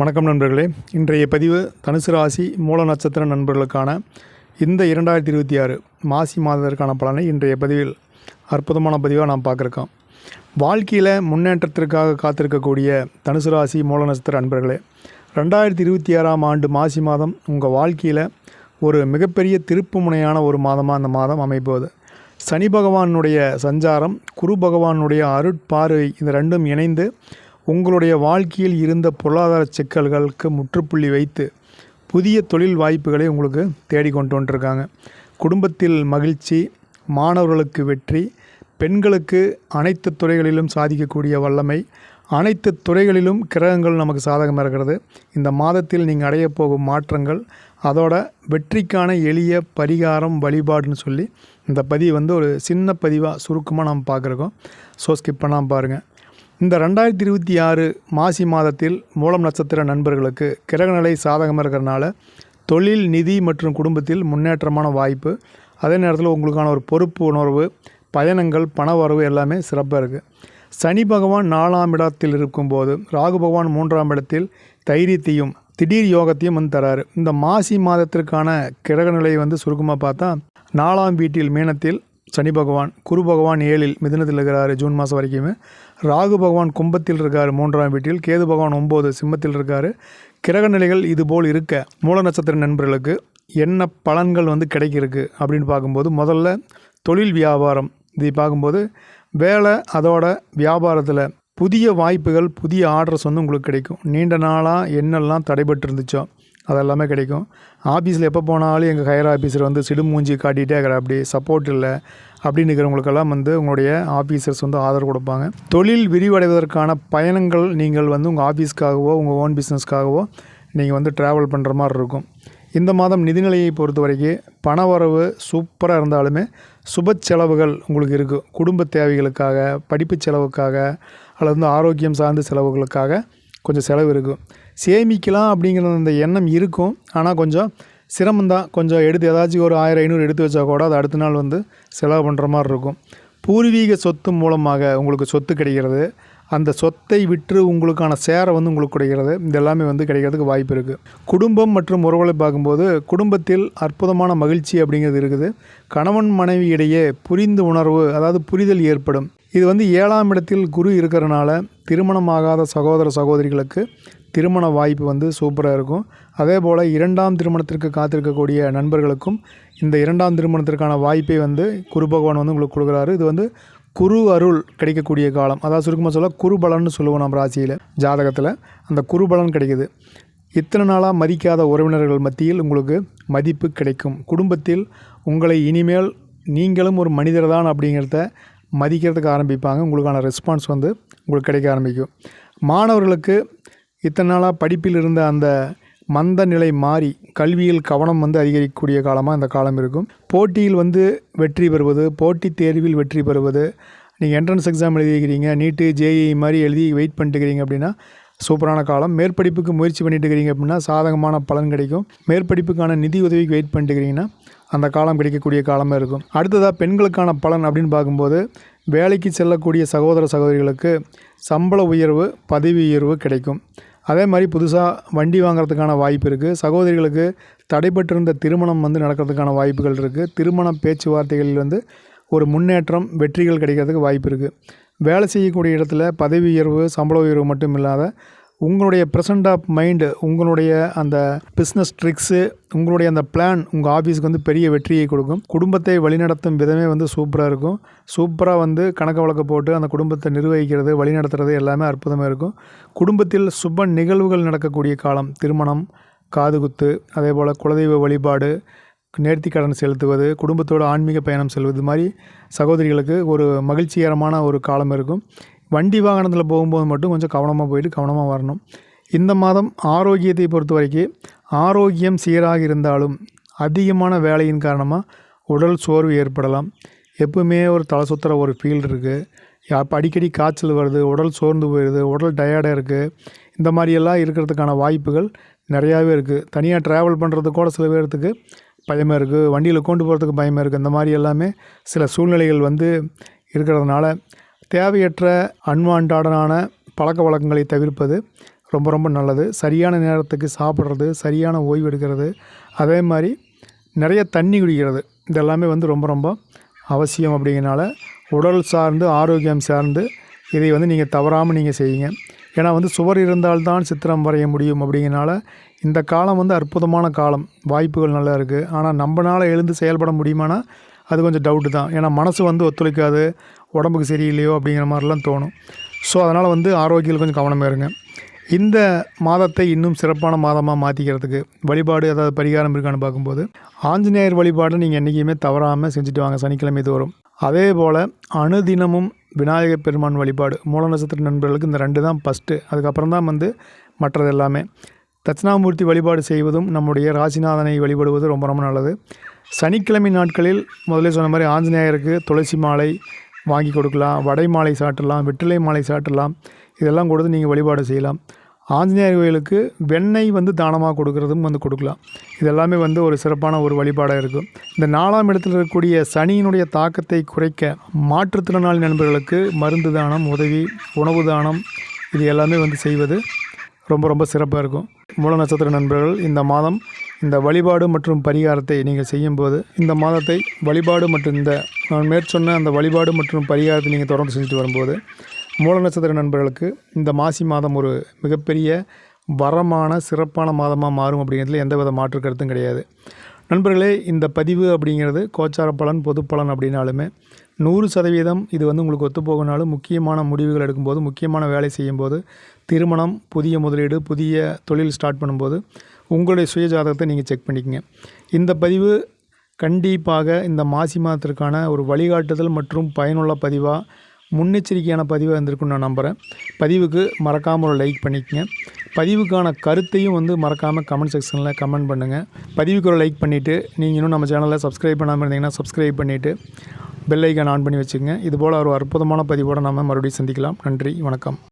வணக்கம் நண்பர்களே. இன்றைய பதிவு தனுசு ராசி மூல நட்சத்திர நண்பர்களுக்கான இந்த இரண்டாயிரத்தி இருபத்தி ஆறு மாசி மாதத்திற்கான பலனை இன்றைய பதிவில் அற்புதமான பதிவாக நாம் பார்க்குறோம். வாழ்க்கையில் முன்னேற்றத்திற்காக காத்திருக்கக்கூடிய தனுசு ராசி மூல நட்சத்திர நண்பர்களே ரெண்டாயிரத்தி இருபத்தி ஆறாம் ஆண்டு மாசி மாதம் உங்கள் வாழ்க்கையில் ஒரு மிகப்பெரிய திருப்பு முனையான ஒரு மாதமாக அந்த மாதம் அமைப்போகுது சனி பகவானுடைய சஞ்சாரம் குரு பகவானுடைய அருட்பார்வை இந்த ரெண்டும் இணைந்து உங்களுடைய வாழ்க்கையில் இருந்த பொருளாதார சிக்கல்களுக்கு முற்றுப்புள்ளி வைத்து புதிய தொழில் வாய்ப்புகளை உங்களுக்கு தேடி கொண்டு வந்துருக்காங்க. குடும்பத்தில் மகிழ்ச்சி மாணவர்களுக்கு வெற்றி பெண்களுக்கு அனைத்து துறைகளிலும் சாதிக்கக்கூடிய வல்லமை அனைத்து துறைகளிலும் கிரகங்கள் நமக்கு சாதகமாக இருக்கிறது. இந்த மாதத்தில் நீங்கள் அடைய போகும் மாற்றங்கள் அதோட வெற்றிக்கான எளிய பரிகாரம் வழிபாடுன்னு சொல்லி இந்த பதிவு வந்து ஒரு சின்ன பதிவாக சுருக்கமாக நாம் பார்க்குறோம். ஸோ ஸ்கிப் பண்ணாமல் பாருங்கள் இந்த ரெண்டாயிரத்தி இருபத்தி ஆறு மாசி மாதத்தில் மூலம் நட்சத்திர நண்பர்களுக்கு கிரகநிலை சாதகமாக இருக்கிறனால தொழில் நிதி மற்றும் குடும்பத்தில் முன்னேற்றமான வாய்ப்பு. அதே நேரத்தில் உங்களுக்கான ஒரு பொறுப்பு உணர்வு பயணங்கள் பண வரவு எல்லாமே சிறப்பாக இருக்குது சனி பகவான் நாலாம் இடத்தில் இருக்கும்போது ராகு பகவான் மூன்றாம் இடத்தில் தைரியத்தையும் திடீர் யோகத்தையும் வந்து தராரு. இந்த மாசி மாதத்திற்கான கிரகநிலையை வந்து சுருக்கமாக பார்த்தா நாலாம் வீட்டில் மீனத்தில் சனி பகவான் குரு பகவான் ஏழில் மிதுனத்தில் இருக்கிறாரு ஜூன் மாதம் வரைக்குமே. ராகு பகவான் கும்பத்தில் இருக்கார் மூன்றாம் வீட்டில். கேது பகவான் ஒம்பது சிம்மத்தில் இருக்கார். கிரக நிலைகள் இதுபோல் இருக்க. மூல நட்சத்திர நண்பர்களுக்கு என்ன பலன்கள் வந்து கிடைக்கிருக்கு அப்படின்னு பார்க்கும்போது முதல்ல தொழில் வியாபாரம். இதை பார்க்கும்போது வேலை அதோட வியாபாரத்தில் புதிய வாய்ப்புகள் புதிய ஆர்டர்ஸ் வந்து உங்களுக்கு கிடைக்கும். நீண்ட நாளாக என்னெல்லாம் தடைபட்டு இருந்துச்சோ அதெல்லாமே கிடைக்கும். ஆஃபீஸில் எப்போ போனாலும் எங்கள் ஹையர் ஆஃபீஸர் வந்து சிடுமூஞ்சி காட்டிகிட்டே இருக்கிற அப்படி சப்போர்ட் இல்லை. அப்படின்னு இருக்கிறவங்களுக்கெல்லாம் வந்து உங்களுடைய ஆஃபீஸர்ஸ் வந்து ஆதரவு கொடுப்பாங்க. தொழில் விரிவடைவதற்கான பயணங்கள் நீங்கள் வந்து உங்கள் ஆஃபீஸ்க்காகவோ உங்கள் ஓன் பிஸ்னஸ்க்காகவோ நீங்கள் வந்து ட்ராவல் பண்ணுற மாதிரி இருக்கும். இந்த மாதம் நிதிநிலையை பொறுத்த வரைக்கும் பணவரவு சூப்பராக இருந்தாலுமே சுப செலவுகள் உங்களுக்கு இருக்குது குடும்ப தேவைகளுக்காக படிப்பு செலவுக்காக அல்லது வந்து ஆரோக்கியம் சார்ந்த செலவுகளுக்காக கொஞ்சம் செலவு இருக்கும் சேமிக்கலாம் அப்படிங்கிற அந்த எண்ணம் இருக்கும். ஆனால் கொஞ்சம் சிரமந்தான் கொஞ்சம் எடுத்து ஏதாச்சும் ஒரு ஆயிரம் ஐநூறு எடுத்து வச்சா கூட அது அடுத்த நாள் வந்து செலவு பண்ணுற மாதிரி இருக்கும். பூர்வீக சொத்து மூலமாக உங்களுக்கு சொத்து கிடைக்கிறது. அந்த சொத்தை விற்று உங்களுக்கான சேரை வந்து உங்களுக்கு கிடைக்கிறது. இது எல்லாமே வந்து கிடைக்கிறதுக்கு வாய்ப்பு இருக்குது குடும்பம் மற்றும் உறவுகளை பார்க்கும்போது குடும்பத்தில் அற்புதமான மகிழ்ச்சி அப்படிங்கிறது இருக்குது. கணவன் மனைவி இடையே புரிந்து உணர்வு அதாவது புரிதல் ஏற்படும். இது வந்து ஏழாம் இடத்தில் குரு இருக்கிறனால திருமணமாகாத சகோதர சகோதரிகளுக்கு திருமண வாய்ப்பு வந்து சூப்பராக இருக்கும். அதே போல் இரண்டாம் திருமணத்திற்கு காத்திருக்கக்கூடிய நண்பர்களுக்கும் இந்த இரண்டாம் திருமணத்திற்கான வாய்ப்பை வந்து குரு பகவான் வந்து உங்களுக்கு கொடுக்குறாரு. இது வந்து குரு அருள் கிடைக்கக்கூடிய காலம். அதாவது சுருக்கமாக சொல்ல குருபலன்னு சொல்லுவோம் நம்ம ராசியில் ஜாதகத்தில். அந்த குருபலன் கிடைக்குது. இத்தனை நாளாக மதிக்காத உறவினர்கள் மத்தியில் உங்களுக்கு மதிப்பு கிடைக்கும். குடும்பத்தில் உங்களை இனிமேல் நீங்களும் ஒரு மனிதர் தான் அப்படிங்கிறத மதிக்கிறதுக்கு ஆரம்பிப்பாங்க. உங்களுக்கான ரெஸ்பான்ஸ் வந்து உங்களுக்கு கிடைக்க ஆரம்பிக்கும். மாணவர்களுக்கு இத்தனை நாளாக படிப்பில் இருந்த அந்த மந்த நிலை மாறி கல்வியில் கவனம் வந்து அதிகரிக்கக்கூடிய காலமாக இந்த காலம் இருக்கும். போட்டியில் வந்து வெற்றி பெறுவது போட்டித் தேர்வில் வெற்றி பெறுவது. நீங்கள் என்ட்ரன்ஸ் எக்ஸாம் எழுதிக்கிறீங்க நீட்டு ஜேஇ மாதிரி எழுதி வெயிட் பண்ணிட்டு இருக்கிறீங்க அப்படின்னா சூப்பரான காலம். மேற்படிப்புக்கு முயற்சி பண்ணிட்டு இருக்கிறீங்க அப்படின்னா சாதகமான பலன் கிடைக்கும். மேற்படிப்புக்கான நிதி உதவிக்கு வெயிட் பண்ணிட்டுக்கிறீங்கன்னா அந்த காலம் கிடைக்கக்கூடிய காலமாக இருக்கும். அடுத்ததாக பெண்களுக்கான பலன் அப்படின்னு பார்க்கும்போது வேலைக்கு செல்லக்கூடிய சகோதர சகோதரிகளுக்கு சம்பள உயர்வு பதவி உயர்வு கிடைக்கும். அதே மாதிரி புதுசாக வண்டி வாங்குறதுக்கான வாய்ப்பு இருக்குது சகோதரிகளுக்கு தடைபட்டிருந்த திருமணம் வந்து நடக்கிறதுக்கான வாய்ப்புகள் இருக்குது திருமண பேச்சுவார்த்தைகளில் வந்து ஒரு முன்னேற்றம் வெற்றிகள் கிடைக்கிறதுக்கு வாய்ப்பு இருக்குது வேலை செய்யக்கூடிய இடத்துல பதவி உயர்வு சம்பள உயர்வு மட்டும் இல்லாத உங்களுடைய ப்ரெசண்ட் ஆஃப் மைண்டு உங்களுடைய அந்த பிஸ்னஸ் ட்ரிக்ஸு உங்களுடைய அந்த பிளான் உங்கள் ஆஃபீஸுக்கு வந்து பெரிய வெற்றியை கொடுக்கும். குடும்பத்தை வழிநடத்தும் விதமே வந்து சூப்பராக இருக்கும். சூப்பராக வந்து கணக்கு வழக்கு போட்டு அந்த குடும்பத்தை நிர்வகிக்கிறது வழிநடத்துறது எல்லாமே அற்புதமாக இருக்கும். குடும்பத்தில் சுப நிகழ்வுகள் நடக்கக்கூடிய காலம் திருமணம் காதுகுத்து அதே போல் குலதெய்வ வழிபாடு நேர்த்தி கடன் செலுத்துவது குடும்பத்தோட ஆன்மீக பயணம் செல்வது மாதிரி சகோதரிகளுக்கு ஒரு மகிழ்ச்சிகரமான ஒரு காலம் இருக்கும். வண்டி வாகனத்தில் போகும்போது மட்டும் கொஞ்சம் கவனமாக போயிட்டு கவனமாக வரணும். இந்த மாதம் ஆரோக்கியத்தை பொறுத்த வரைக்கும் ஆரோக்கியம் சீராக இருந்தாலும் அதிகமான வேலையின் காரணமாக உடல் சோர்வு ஏற்படலாம். எப்பவுமே ஒரு தலை சுற்றுற ஒரு ஃபீல் இருக்குது அப்போ அடிக்கடி காய்ச்சல் வருது உடல் சோர்ந்து போயிடுது உடல் டயர்டாக இருக்குது இந்த மாதிரியெல்லாம் இருக்கிறதுக்கான வாய்ப்புகள் நிறையாவே இருக்குது தனியாக ட்ராவல் பண்ணுறது கூட சில பேர்த்துக்கு பயமாக இருக்குது வண்டியில் கொண்டு போகிறதுக்கு பயமாக இருக்குது இந்த மாதிரி எல்லாமே சில சூழ்நிலைகள் வந்து இருக்கிறதுனால தேவையற்ற அன்வான்டான பழக்க வழக்கங்களை தவிர்ப்பது ரொம்ப ரொம்ப நல்லது. சரியான நேரத்துக்கு சாப்பிட்றது சரியான ஓய்வு எடுக்கிறது அதே மாதிரி நிறைய தண்ணி குடிக்கிறது இதெல்லாமே வந்து ரொம்ப ரொம்ப அவசியம் அப்படிங்கிறனால உடல் சார்ந்து ஆரோக்கியம் சார்ந்து இதை வந்து நீங்கள் தவறாமல் நீங்கள் செய்யுங்க. ஏன்னா வந்து சுவர் இருந்தால்தான் சித்திரம் வரைய முடியும் அப்படிங்கிறனால இந்த காலம் வந்து அற்புதமான காலம். வாய்ப்புகள் நல்லா இருக்குது ஆனால் நம்மளால் எழுந்து செயல்பட முடியுமானா அது கொஞ்சம் டவுட்டு தான். ஏன்னா மனசு வந்து ஒத்துழைக்காது. உடம்புக்கு சரியில்லையோ அப்படிங்கிற மாதிரிலாம் தோணும். ஸோ அதனால் வந்து ஆரோக்கியத்தில் கொஞ்சம் கவனமாக இருங்க. இந்த மாதத்தை இன்னும் சிறப்பான மாதமாக மாற்றிக்கிறதுக்கு வழிபாடு ஏதாவது பரிகாரம் இருக்கான்னு பார்க்கும்போது ஆஞ்சநேயர் வழிபாடு நீங்கள் என்றைக்குமே தவறாமல் செஞ்சுட்டு வாங்க. சனிக்கிழமை தோறும். அதே போல் அணுதினமும் விநாயகர் பெருமான் வழிபாடு மூல நட்சத்திர நண்பர்களுக்கு இந்த ரெண்டு தான் ஃபஸ்ட்டு அதுக்கப்புறம் தான் வந்து மற்றது எல்லாமே. தட்சிணாமூர்த்தி வழிபாடு செய்வதும் நம்முடைய ராசிநாதனை வழிபடுவது ரொம்ப ரொம்ப நல்லது. சனிக்கிழமை நாட்களில் முதல்ல சொன்ன மாதிரி ஆஞ்சநேயருக்கு துளசி மாலை வாங்கி கொடுக்கலாம். வடை மாலை சாட்டலாம் வெற்றிலை மாலை சாட்டலாம் இதெல்லாம் கொடுத்து நீங்கள் வழிபாடு செய்யலாம். ஆஞ்சநேயர் கோயிலுக்கு வெண்ணெய் வந்து தானமாக கொடுக்கறதும் வந்து கொடுக்கலாம். இதெல்லாமே வந்து ஒரு சிறப்பான ஒரு வழிபாடாக இருக்கும். இந்த நாலாம் இடத்தில் இருக்கக்கூடிய சனியினுடைய தாக்கத்தை குறைக்க மாற்றுத்திறனாளி நண்பர்களுக்கு மருந்து தானம் உதவி உணவு தானம் இது எல்லாமே வந்து செய்வது ரொம்ப ரொம்ப சிறப்பாக இருக்கும். மூல நட்சத்திர நண்பர்கள் இந்த மாதம் இந்த வழிபாடு மற்றும் பரிகாரத்தை நீங்கள் செய்யும்போது இந்த மாதத்தை வழிபாடு மற்றும் இந்த நான் மேற்சொன்ன அந்த வழிபாடு மற்றும் பரிகாரத்தை நீங்கள் தொடர்ந்து செஞ்சுட்டு வரும்போது மூல நட்சத்திர நண்பர்களுக்கு இந்த மாசி மாதம் ஒரு மிகப்பெரிய வரமான சிறப்பான மாதமாக மாறும் அப்படிங்கிறதுல எந்தவித மாற்று கருத்தும் கிடையாது. நண்பர்களே இந்த பதிவு அப்படிங்கிறது கோச்சார பலன் பொது பலன் அப்படின்னாலுமே நூறு சதவீதம் இது வந்து உங்களுக்கு ஒத்து முக்கியமான முடிவுகள் எடுக்கும்போது முக்கியமான வேலை செய்யும்போது திருமணம் புதிய முதலீடு புதிய தொழில் ஸ்டார்ட் பண்ணும்போது உங்களுடைய சுய ஜாதகத்தை நீங்கள் செக் பண்ணிக்கங்க. இந்த பதிவு கண்டிப்பாக இந்த மாசி மாதத்திற்கான ஒரு வழிகாட்டுதல் மற்றும் பயனுள்ள பதிவாக முன்னெச்சரிக்கையான பதிவாக இருந்திருக்குன்னு நான் நம்புகிறேன் பதிவுக்கு மறக்காமல் ஒரு லைக் பண்ணிக்கங்க. பதிவுக்கான கருத்தையும் வந்து மறக்காமல் கமெண்ட் செக்ஷனில் கமெண்ட் பண்ணுங்கள் பதிவுக்கு ஒரு லைக் பண்ணிவிட்டு நீங்கள் இன்னும் நம்ம சேனலில் சப்ஸ்கிரைப் பண்ணாமல் இருந்தீங்கன்னா சப்ஸ்கிரைப் பண்ணிவிட்டு பெல் ஐக்கான் ஆன் பண்ணி வச்சுக்கோங்க. இதுபோல் ஒரு அற்புதமான பதிவோடு நம்ம மறுபடியும் சந்திக்கலாம். நன்றி வணக்கம்.